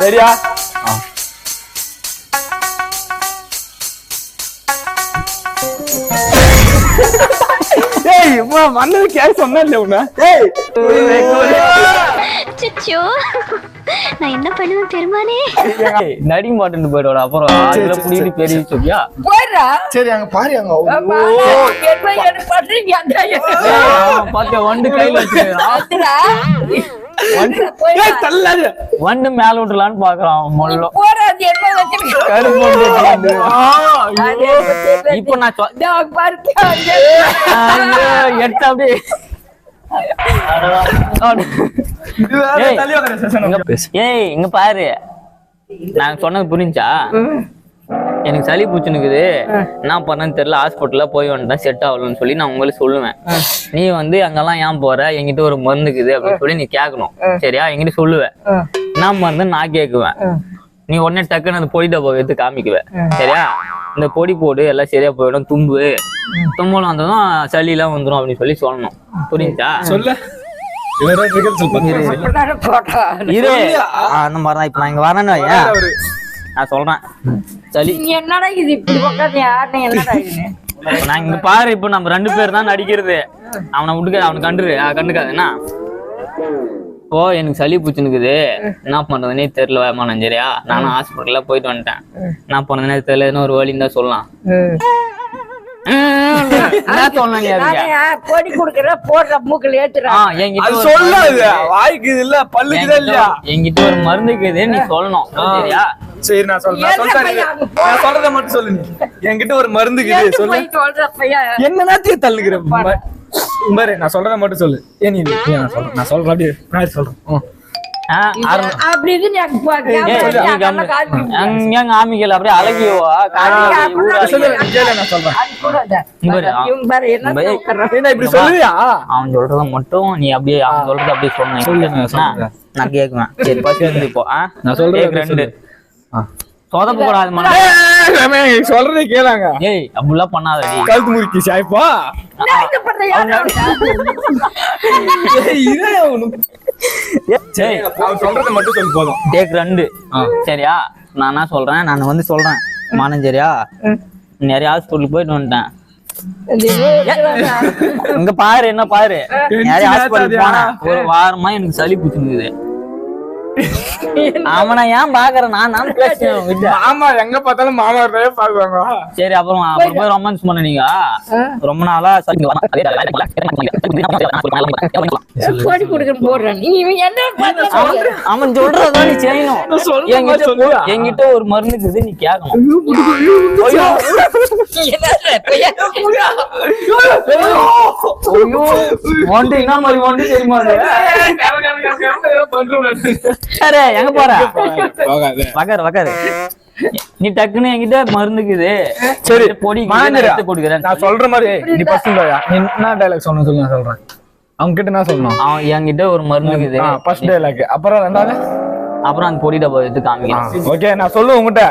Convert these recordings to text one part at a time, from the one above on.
சரியா ஏய் அம்மா வந்தது கேஸ் சொன்னா இல்ல உன்ன ஏய் அச்சச்சோ நான் என்ன பண்ணுவேன் பெருமானே நடிக்க மாட்டேன்னு போயிடுவாடா அப்புறம் அதுல பெரிய சொல்லியா போயிடுறா சரி அங்க பாரு அங்க பாத்தியா வண்டு கையில வச்சு தள்ளாத. மேல விட்டுலான்னு பாக்குறான் மொல்லம் இப்ப நான் எடுத்து அப்படியே. ஏய். இங்க- ஏய் இங்க பாரு. நான் சொன்னது புரிஞ்சா? எனக்கு சளி பிடிச்சுனுக்குது. என்ன பண்ணேன்னு தெரியல ஹாஸ்பிட்டல்ல போய் வந்துட்டேன் செட் ஆகலன்னு சொல்லி நான் உங்களுக்கு சொல்லுவேன். நீ வந்து அங்கெல்லாம் ஏன் போற? என்கிட்ட ஒரு மருந்துக்குது அப்படின்னு சொல்லி நீ கேட்கணும். சரியா? என்கிட்ட சொல்லுவேன். என்ன மருந்து நான் கேட்குவேன். நீ உடனே டக்குன்னு அந்த பொடி டப்பா எடுத்து காமிக்குவேன் சரியா? இந்த பொடி போடு எல்லாம் சரியா போயிடும் தும்பு. தும்பலம் வந்ததும் சளி எல்லாம் வந்துடும் அப்படின்னு சொல்லி சொல்லணும். புரியுதா சொல்ல. ஆ, அந்த மாதிரி தான் இப்ப நான் இங்க வரேன்னு வையேன். நான் சொல்றேன். சளி. என்னடா இது இப்படி உட்காந்து யாருன்னு என்னடா இது? நான் இங்க பாரு இப்ப நம்ம ரெண்டு பேர் தான் நடிக்கிறது. அவனை விட்டுக்க அவனை கண்டுரு. ஆ, கண்டுக்காது. என்ன? இப்போ எனக்கு சளி பிடிச்சுனுக்குது. என்ன பண்றதுனே தெரியல வேமானம் சரியா? நானும் ஹாஸ்பிட்டல்ல போயிட்டு வந்துட்டேன். என்ன பண்றதுனே தெரியல சொல்லலாம். சொல்லலாம் அது ஒரு பல்லுக்கு தான் இல்லையா? என்கிட்ட- ஒரு மருந்து நீ சொல்லணும். சரியா? சரி நான் சொல்றேன் நான் சொல்றேன். நான் சொல்றத மட்டும் சொல்லு நீ. என்கிட்ட ஒரு மருந்துக்கு இது சொல்லு. என்னன்னா தீ தள்ளுகிற பாரு. நான் சொல்றத மட்டும் சொல்லு. ஏன் நீ நான் சொல்றேன் நான் சொல்றேன் அப்படியே நான் சொல்றேன். அப்படியே அழகியவா சொல்றேன். சொல்றான். இப்படி சொல்லுவியா? அவன் சொல்றத மட்டும் நீ அப்படியே அவன் சொல்றத அப்படியே சொன்ன சொல்லு, நான் சொல்றேன். கேக்குவேன். சரி ஃபர்ஸ்ட் வந்து இப்போ? நான் அப்படியே ரெண்டு. சொதப்பு கூடாது சொல்றதை கேளாங்க. ஏய் அப்படிலாம் பண்ணாதடி. கழுத்து முறுக்கி சாய்ப்பா. சொல்றத மட்டும் சொல்லு போதும். டேக் ரெண்டு. சரியா? நான் என்ன சொல்றேன்? நான் வந்து சொல்றேன். மானம் சரியா நிறைய ஹாஸ்பிட்டல் போயிட்டு வந்துட்டேன். இங்க பாரு என்ன பாரு. நிறைய ஹாஸ்பிட்டல்? போனேன் ஒரு வாரமா எனக்கு சளி பிடிச்சிருக்குது. அவனை ஏன் பாக்குறேன் நான் நான். மாமா எங்க பார்த்தாலும் மாமா பாக்குவாங்க சரி அப்புறம் அப்புறம் போய் ரொமான்ஸ் பண்ண நீங்க ரொம்ப நாளா சரி, அவன் சொல்றதான் நீ செய்யணும் என்கிட்ட ஒரு மருந்து இருக்குது நீ கேட்கணும் ஐயோ என்ன பையன் ஐயோ ஒன்று என்ன மாதிரி ஒன்று தெரியுமா அது? சரி எங்க போற? போகாத வக்காரு வக்காரு நீ டக்குன்னு என்கிட்ட மருந்துக்குது சரி. பொடி எடுத்து கொடுக்குறேன். நான் சொல்ற மாதிரி நீ ஃபர்ஸ்ட் நீ என்ன டைலாக் சொல்லணும் சொல்லு நான் சொல்றேன். அவங்க கிட்ட என்ன சொல்லணும். அவன் என்கிட்ட ஒரு மருந்துக்குது ஃபர்ஸ்ட் டைலாக் அப்புறம் ரெண்டாவது? அப்புறம் அந்த பொடி டப்பா எடுத்து காமிக்கிறேன். ஓகே நான் சொல்லுவேன் உங்ககிட்ட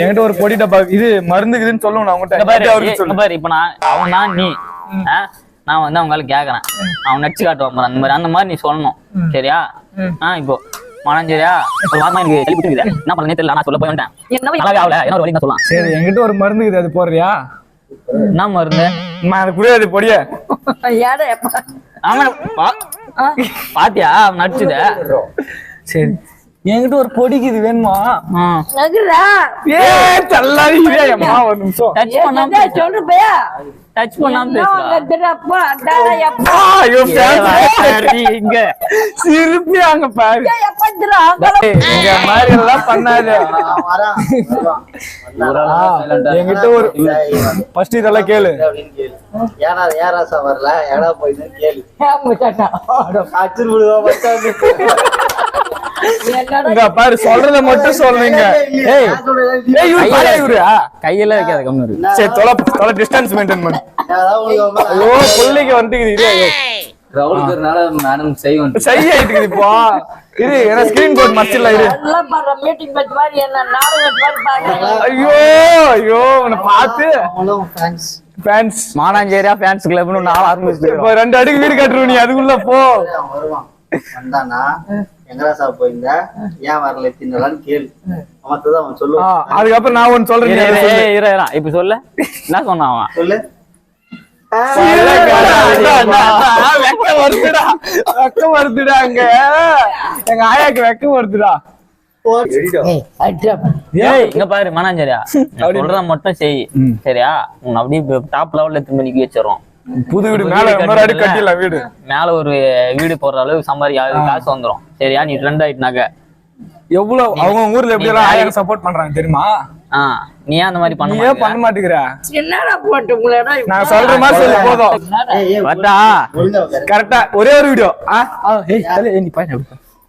என்கிட்ட ஒரு பொடி டப்பா இது மருந்துக்குதுன்னு சொல்லுவேன் நான் உங்ககிட்ட பாரு இப்ப நான் அவன் தான் நீ? நான் வந்து அவங்கள கேக்குறேன். அவன் நடிச்சு காட்டுவான் அந்த மாதிரி அந்த மாதிரி நீ சொல்லணும். சரியா? ஆ இப்போ. மனம் சரியா ஒரு வாரமா எனக்கு சளி பிடிக்குது என்ன பண்ண தெரியல நான் சொல்ல போய் வந்துட்டேன் நல்லாவே ஆகல என்ன ஒரு வழி சொல்லலாம். சரி என்கிட்ட ஒரு மருந்துக்குது அது போடுறியா? என்ன மருந்து? நான் அது புரியாது பொடிய. பா- பாத்தியா? அவன் நடிச்சுத. சரி. என்கிட்ட ஒரு பொடிக்குது வேணுமா? நகுரா ஏ தள்ளாரி அம்மா ஒரு நிமிஷம். டச் பண்ணாம சொல்ற? பையா டச் பண்ணாம என்ன உங்க பேசுறா திரப்பா அடாடா எப்பா? ஆ, ஐயோ ஏய், fans. சரி, இங்க. சிரிப்பி அங்க பாரு. இங்க மாதிரி எல்லாம் பண்ணாத. என்கிட்ட ஒரு ஃபர்ஸ்ட் இதெல்லாம் கேளு. அப்படின்னு கேளு. ஏன்னா ஏராசா வரல? ஏடா போயின்னு கேளு. அச்சுரு விடுவா இங்க பாரு சொல்றத மட்டும் சொல்றீங்க. ஏய் ஏய் இவரு பாரு இவரு. ஆ. கையில வைக்காத கம்னு இருக்கு சரி தொலை தொலை டிஸ்டன்ஸ் மெயின்டைன் பண்ணு. ஐயோ பிள்ளைக்கு வந்துட்டு இது ரவுலுக்குறனால மேடம் செய்வோம். சரி ஆயிட்டு இப்போ. இரு ஏன்னா ஸ்கிரீன் எல்லாம் மீட்டிங் மாதிரி என்ன நாடகம் வச்ச மாதிரி பாருங்க ஐயோ ஐயோ உன்னை பார்த்து. ஃபேன்ஸ் ஃபேன்ஸ் மானாஞ்சேரியா ஃபேன்ஸ் கிளப்னு நாலு ரெண்டு அடுக்கு வீடு கட்டுருவ நீ அதுக்குள்ள போ. வருவான். வந்தானா எங்கராசா போயிருந்தா? ஏன் வரல? தின்னலான்னு கேளு. அவன் ஆ, சொல்லுவான் அதுக்கப்புறம் நான் ஒன்னு சொல்றேன். இப்ப சொல்லு. என்ன சொன்னான் அவன்? சொல்லு. வெக்கம் வருதுடா. வெக்கம் வருதுடா அங்க. எங்க ஆயாக்கு வெக்கம் வருதுடா. ஏய் இங்க பாரு மனாஞ்சரியா. சொல்றத மட்டும் செய். சரியா? உன்னை அப்படியே டாப் லெவல்ல திரும்ப நிக்க வச்சிடறோம். புது வீடு மேல இன்னொரு அடி கட்டிடலாம் வீடு. மேல ஒரு வீடு போடுற அளவுக்கு சம்பாதி காசு வந்துரும். சரியா? நீ ட்ரெண்ட் ஆயிட்டுனாக்க. எவ்வளவு அவங்க ஊர்ல எப்படி எல்லாம் ஆயிரம் சப்போர்ட் பண்றாங்க தெரியுமா? ஆ நீ ஏன் அந்த மாதிரி பண்ண ஏன் பண்ண மாட்டேங்கிற? என்னடா போட்டு உங்களோட நான் சொல்ற மாதிரி சொல்லு போதும். வந்தா ஒழுங்கா உட்காரு. கரெக்டா ஒரே ஒரு வீடியோ. ஆ? ஏய் தல, நீ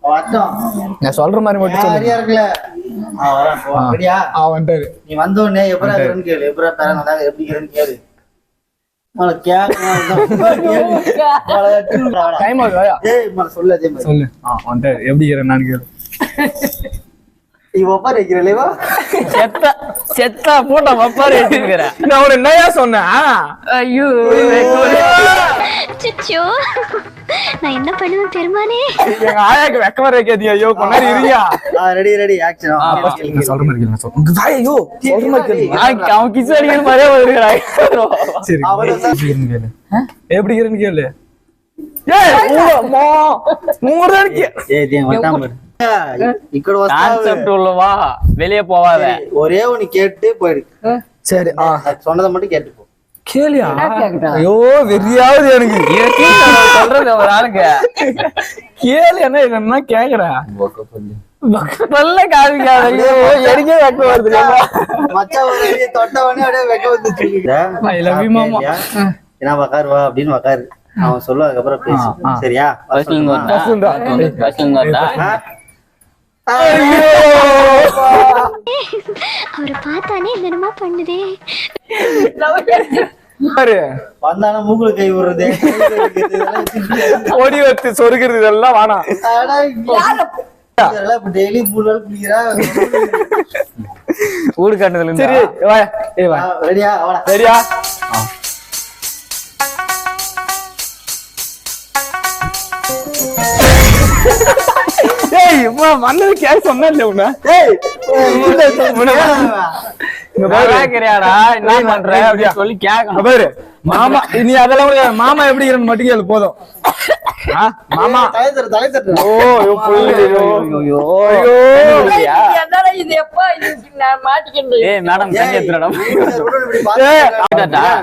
வரட்டும். நான் சொல்ற மாதிரி மட்டும் சொல்லு. சரியா இருக்குல்ல அவன் வந்துட்டாரு நீ வந்த உடனே இருக்கிறேன்னு கேளு. தர நல்லா எப்படி கேளு மலை கேட்கணும் டைம் ஆகுது வாயா. ஏய் மலை சொல்லு எப்படி நான் கேளு. செத்த செத்தா போட்ட வப்பாரு எடுத்துக்கிற நான் ஒரு என்னையா சொன்னேன்? ஐயோ. சிச்சோ நான் என்ன பண்ணுவேன் பெருமானே எங்க ஆயாக்கு வெக்க வர வைக்காதீங்க ஐயோ கொண்டாடி இருக்கியா ரெடி ரெடி ஆக்ஷன் நான் சொல்ற மாதிரி கேளு, நான் சொல்றேன் வாய், ஐயோ சொல்ற மாதிரி கேளு. அவன் கிஸ் அடிக்கிற மாதிரியே வருகிறாய் சரி அவரு எப்படி இருக்கிறேன்னு கேளு எப்படி இருக்கிறேன்னு கேளு ஏய் உங்க அம்மா உங்க தான் கே- ஏய் தேன் வட்டாம இரு. ఇక్కడ கான்செப்ட் వస్తావు உள்ளவா வெளியே போவாத ஒரே ஒன்னு கேட்டு போயிடு சரி கேளியா? ஐயோ வெறியாவது எனக்கு. சொல்றது ஒரு ஆளுக்கு. கேளு என்ன என்ன கேக்குறேன் நல்ல காமிக்காத ஐயோ எனக்கே வெக்க வருது? மச்சான் தொட்டவனே அப்படியே வெக்க மாமா. என்ன வக்காரு வா அப்படின்னு வக்காரு அவன் சொல்லுவா அதுக்கப்புறம் பேசு. சரியா? அவரை பார்த்தானே என்னென்னமோ பண்ணுதே. பாரு. வந்தானா மூக்குல கை விடுறது? ஓடி வச்சு சொருகிறது இதெல்லாம் வேணாம் டெய்லி மூணு நாள் குளிக்கிறா? ஊடு கட்டதுல சரி ரெடியா ஏய் அம்மா வந்தது கேட்க சொன்னேன். இல்ல உன்ன ஏய் என்ன பண்ற? சொல்லி கேட்கணும் பாரு. மாமா நீ அதெல்லாம் மாமா எப்படி இருக்கிறன்னு மட்டும் கேளு போதும். மாமா. தலை தட்டு தலை தட்டு ஓ ஐயோ புல்லு ஐயோ ஐயோ ஐயோ. என்னடா இது? எப்பா இது? நான் மாட்டிக்கிட்டு ஏய் மேடம் தண்ணி எடுத்துடா.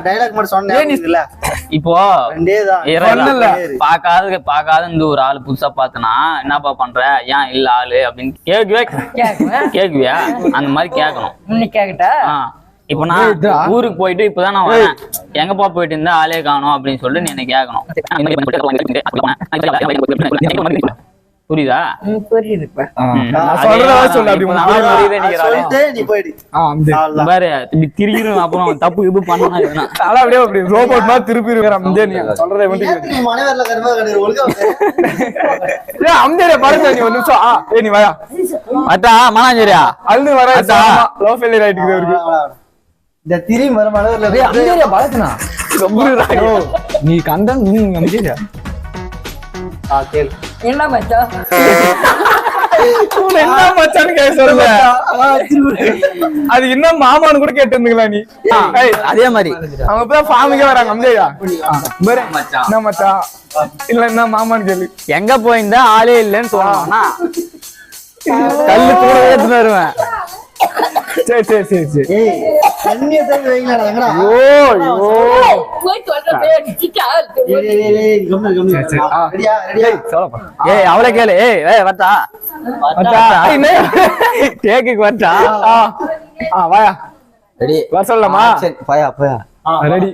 டைலாக் மட்டும் சொன்னேன் இல்ல இப்போ பார்க்காத இந்த ஒரு ஆள் புதுசா பார்த்தனா என்னப்பா பண்ற? ஏன் இல்ல ஆளு அப்படின்னு கேக்குவே. கேக்குவியா? அந்த மாதிரி கேட்கணும் இன்னும் கேக்கட்டா? ஆ. இப்போ நான் ஊருக்கு போயிட்டு இப்பதான் நான் வரேன். எங்கப்பா போயிட்டு இருந்தா ஆளே காணோம் அப்படின்னு சொல்லிட்டு நீ என்ன கேட்கணும் புரியுதா. பாரு. அப்புறம் தப்பு இது அதான் அப்படியே அப்படி ரோபோட் மாதிரி திருப்பி சொல்றதை அம்தேரிய படுத்த நீ ஒரு நிமிஷம். ஏய் நீ வாயா. அட்டா மனாஞ்சரியா அழுது வர. லோ ஃபெயிலியர் ஆயிட்டு இருக்கு. இந்த திரி மர மனவரில் பழக்கனா நீ கண்டன் நீ அம்தேரியா ஆ கேளு. என்ன மச்சான் உன்னை என்ன மச்சான்னு கேட்க சொல்லல. அது என்ன மாமான்னு கூட கேட்டு இருந்துங்களா நீ அதே மாதிரி. அவங்க இப்பதான் ஃபார்முக்கே வராங்க அம்தேயா. பாரு என்ன மச்சான் இல்ல என்ன மாமான்னு கேளு. எங்க போயிருந்தா ஆளே இல்லைன்னு சொல்லணும்னா கல்லு கூட எடுத்துட்டு வருவேன். சரி சரி சரி சரி. ஏய் தண்ணியை ஓ ஓ போய் சொல்றது அடிச்சுட்டா ஏய். சரி, சரி. ரெடியா அவளை கேளு ஏய் ஏய் வட்டா மச்சா கேக்குக்கு வரட்டா ஆ. ஆ வாயா. ரெடி வர சொல்லலாமா? போயா போயா. ரெடி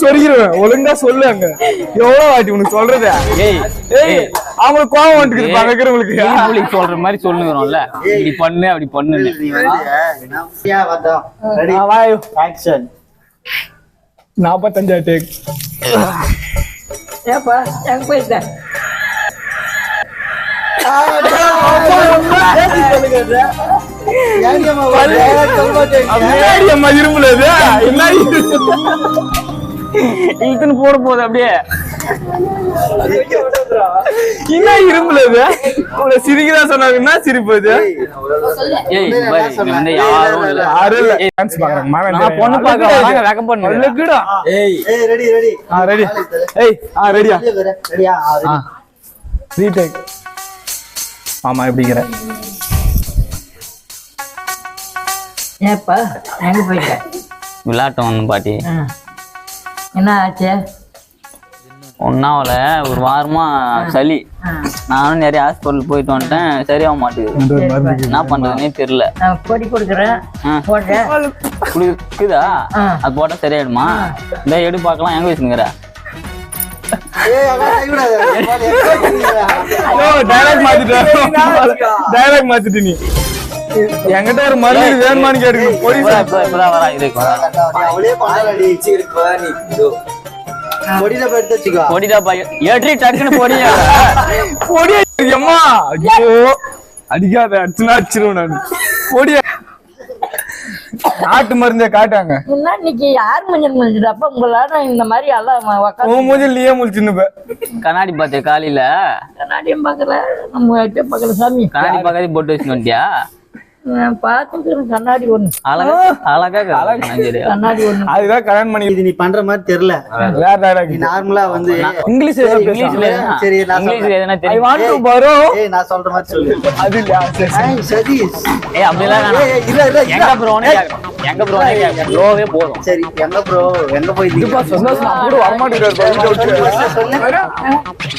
சொருகிருவேன் ஒழுங்கா சொல்லு அங்க எவ்வளவு வாட்டி உனக்கு சொல்றது ஏய் ஏய் அவங்களுக்கு கோவம் வந்துருக்கு அங்க இருக்கிறவங்களுக்கு புலிக்கு சொல்ற மாதிரி சொல்லுங்கிறோம்ல இப்படி பண்ணு அப்படி பண்ணு நாப்பத்தஞ்சா டேக் ஏப்பா எங்க போயிட்டேன் அம்மா இரும்புல என்ன? இழுத்துன்னு போட போகுது அப்படியே. என்ன இரும்புல இது? உங்களை சிரிக்கிறா சொன்னாங்க. என்ன சிரிப்பு இது? யாரும் இல்ல. டான்ஸ் பாக்குறாங்க. பொண்ணு அழுக்குடா ஏய். ஏய் ரெடி ரெடி ஆ ரெடி ஏய் ஆ ரெடியா ரெடியா ஆ ரீடேக் ஆமா எப்படிங்கிற? ஏப்பா எங்க போயிட்ட? விளையாட்டம் ஒண்ணு பாட்டி. என்ன ஆச்சு? ஒன்னாவல ஒரு வாரமா சளி. நானும் நிறைய ஹாஸ்பிட்டல் போயிட்டு வந்துட்டேன் சரியாக மாட்டேங்குது. என்ன பண்றதுன்னே தெரியல. நான் பொடி கொடுக்குறேன் ஆ. அது போட்டா சரியாயிடுமா? இந்த எடு பார்க்கலாம் எங்க வச்சுங்கிற டைலாக் மாத்திட்ட டைலாக் மாத்திட்டு நீ. என்கிட்ட ஒரு மருந்து வேணுமான்னு கேட்டுக்கணும் இதோ. பொடியில போய் எடுத்து வச்சுக்கோ. பொடிடா பையன் ஏற்றி டக்குன்னு பொடியா? பொடி அம்மா. ஐயோ. அடிக்காத அடிச்சுனா அடிச்சிருவேன் நான். பொடிய. நாட்டு மருந்தே காட்டாங்க. இன்னைக்கு யார் மஞ்சள் முடிஞ்சது அப்ப உங்களால இந்த மாதிரி எல்லாம் உன் மூஞ்சி நீயே கண்ணாடி பார்த்து காலையில? கண்ணாடியும் பார்க்கல. நம்ம கிட்ட பார்க்கல சாமி. கண்ணாடி பார்க்காத போட்டு பார்த்துக்கிறேன் கண்ணாடி ஒண்ணு. அழகா அழகா கண்ணாடி ஒண்ணு. அதுதான் கல்யாணம் பண்ணி நீ பண்ற மாதிரி தெரியல. வேற டைலாக் நீ நார்மலா வந்து இங்கிலீஷ் சரி, நான் இங்கிலீஷ்ல எதுனா ஐ தெரியும். வாண்ட் டு பரோ ஏய் நான் சொல்ற மாதிரி சொல்லு. அது இல்லையா? சரி, ஏய் அப்படிலாம் இல்ல இல்ல. எங்க ப்ரோனே எங்க கேட்கணும். ப்ரோவே போதும். சரி எங்க ப்ரோ எங்க போயிட்டீங்க இதுப்பா நான் கூட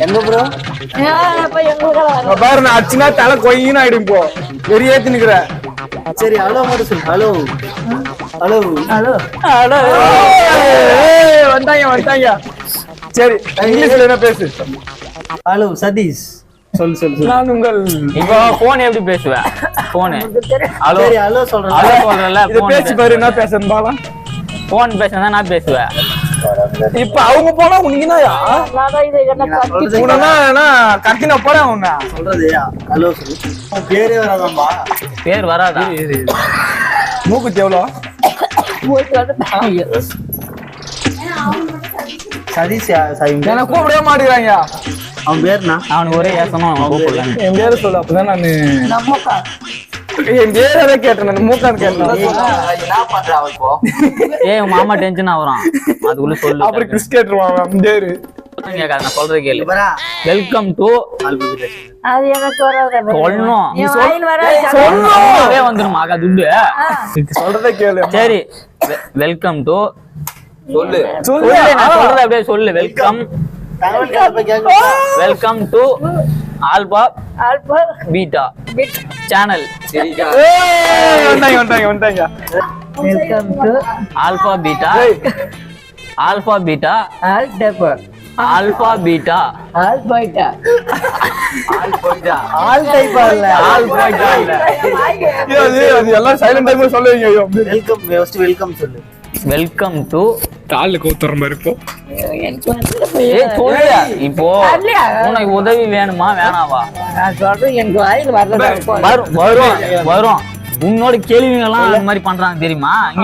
எங்க ப்ரோ பாரு நான் அடிச்சுனா தலை கொய்யின்னு ஆயிடும் இப்போ வெறியேத்தி நிக்கிற சரி ஹலோ மட்டும் சொல்லு ஹலோ ஹலோ ஹலோ ஏய், வந்தாங்க வந்தாங்க சரி இங்கிலீஷ்ல என்ன பேசு? ஹலோ சதீஷ். சொல்லு சொல்லு நான் உங்கள் இப்போ போன் எப்படி பேசுவேன் போனு ஹலோ சரி ஹலோ சொல்றேன். ஹலோ சொல்றல இத பேசி பாரு என்ன பேசுன்னு பாலாம் போன் பேசுனா நான் பேசுவேன். இப்ப அவங்க போனா உனக்கு என்னயா நான் இது என்ன நான் சொல்றது உனனா என்ன கத்தின போட உன்ன. சொல்றது ஹலோ சொல்லு. உன் பேரே வராதாம்பா. பேர் வராதா? மூக்குத்தி எவ்வளோ? சதீஷ் என்ன கூப்பிடவே மாட்டேங்கிறாங்க அவன் பேருனா? அவனுக்கு ஒரே ஏசனும் அவன் கூப்பிடல. என் பேரு சொல்லு அப்பதான் நானு என் பேரே கேட்டேன் நான் மூக்கான்னு கேட்டேன். என்ன பண்ற அவ இப்போ? ஏய் உன் மாமா டென்ஷன் ஆகுறான். அதுக்குள்ள சொல்லு அப்புறம் கிறிஸ் கேட்டுருவாங்க அவன் பேரு. கேட்காத நான் சொல்றது கேளு. இவரா? வெல்கம் டு அது எனக்கு வராது சொல்லணும். வராது. சொன்னாவே வந்துருமா அக்கா துட்டு சொல்றதே கேளு சரி வெல்கம் டு சொல்லு. சொல்லு சொல்லு நான் சொல்றது அப்படியே சொல்லு. Welcome welcome to alpha alpha beta. Channel வந்தாங்க வந்தாங்க வந்தாங்க. Welcome to alpha beta. Alpha beta. All டெப்போ ஆல்பா பீட்டா. ஆல் போயிட்டா ஆல் டைப்பா இல்ல. ஆல்பா இல்ல அது எல்லாம் சைலண்ட் டைம் சொல்லுவீங்க ஐயோ. வெல்கம் ஃபர்ஸ்ட் வெல்கம் சொல்லு. வெல்கம் டு காலில் கூத்துற மாதிரி இப்போ இப்போ? உனக்கு உதவி வேணுமா வேணாவா? நான் சொல்றேன் எனக்கு வாயில் வரல வரும் வரும் வரும். உன்னோட கேள்விங்க எல்லாம் இந்த மாதிரி பண்றாங்க தெரியுமா? ஆ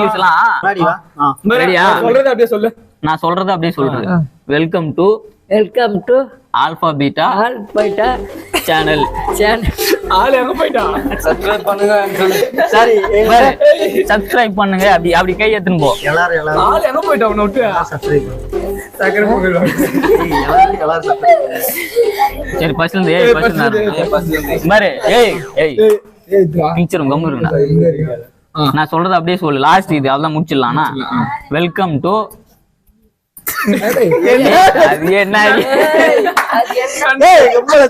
சரியா சொல்றது அப்படியே சொல்லு. நான் சொல்றது அப்படியே சொல்றது. Welcome to welcome to alpha beta all போயிட்டா சேனல் சேனல் ஆள் எங்க போயிட்டான் சப்ஸ்கிரைப் பண்ணுங்க சொல்லு சரி சப்ஸ்கிரைப் பண்ணுங்க அப்படி அப்படி கை எடுத்துன்னு போ. எல்லாரும் எல்லாரும். ஆள் எங்க போயிட்டான் உன்னை விட்டு? சப்ஸ்கிரைப் சரி இருந்து ஏய் ஏய், இருந்து. ஏய்? டீச்சர் கம்மு இருக்குடா நான் சொல்றது அப்படியே சொல்லு. லாஸ்ட் இது அதான் முடிச்சிடலாம்னா வெல்கம் டு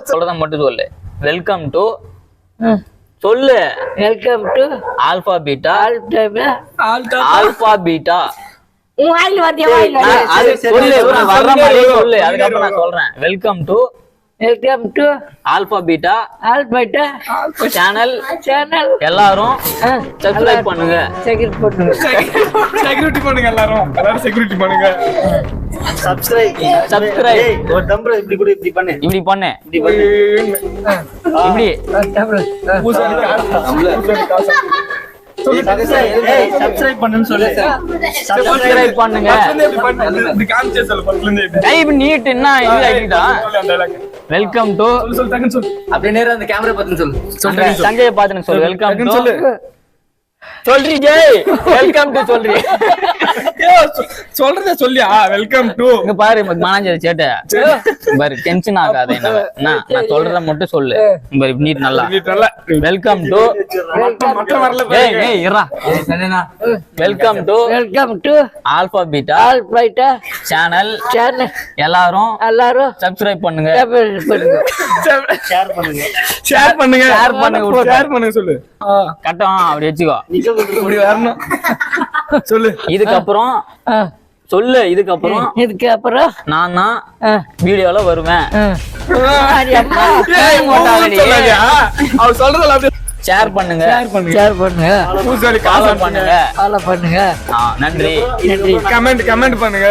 சொல்றத மட்டும் சொல்லு. வெல்கம் டு சொல்லு. Welcome to alpha beta alpha beta welcome to welcome to alpha beta alpha beta channel channel எல்லாரும் சப்ஸ்கிரைப் பண்ணுங்க. செகண்ட் பண்ணுங்க செக்யூரிட்டி பண்ணுங்க எல்லாரும். எல்லாரும் செக்யூரிட்டி பண்ணுங்க. சப்ஸ்கிரைப். ஏய், ஒரு தம்பு இப்படி கூட இப்படி பண்ணு. இப்படி பண்ணு. இப்படி பண்ணு. இப்படி. பூசாரி காசு பூசாரி காசு சப்ஸ்கிரைப் பண்ணுன்னு சொல்லு. சப்ஸ்கிரைப் பண்ணுங்க. இப்படி காமிச்சே சொல்லு இருந்து. டைப் நீட் என்ன இது ஆகிட்டா. வெல்கம் டு சொல்லு, சொல்லு, டக்குன்னு சொல்லு. அப்படியே நேரா அந்த கேமரா பார்த்து சொல்லு. சஞ்சய பாத்துன்னு சொல்லு. வெல்கம் சொல்லு. சொல்றி ஜெய் வெல்கம் டு சொல்றி சொல்றத சொல்லியா? வெல்கம் டு இங்க பாரு மனாஞ்சர் சேட்ட. பாரு டென்ஷன் ஆகாத என்ன நான் நான் சொல்றத மட்டும் சொல்லு. பாரு நீட் நல்லா. நல்லா. வெல்கம் டு ஏய் ஏய் இரா welcome to welcome to alpha beta alpha beta channel channel எல்லாரும் எல்லாரும் சப்ஸ்கிரைப் பண்ணுங்க. ஷேர் பண்ணுங்க. ஷேர் பண்ணுங்க. Share பண்ணுங்க. ஷேர் பண்ணுங்க சொல்லு. கட்டம் அப்படி வச்சுக்கோ. இப்படி வரணும். சொல்லு. இதுக்கப்புறம் சொல்லு இதுக்கப்புறம் இதுக்கு அப்புறம் நான் தான் வீடியோல வருவேன். ஷேர் பண்ணுங்க. ஷேர் பண்ணுங்க. ஷேர் பண்ணுங்க. பூசாரி ஃபாலோ பண்ணுங்க. ஃபாலோ பண்ணுங்க. நன்றி. நன்றி. கமெண்ட் கமெண்ட் பண்ணுங்க.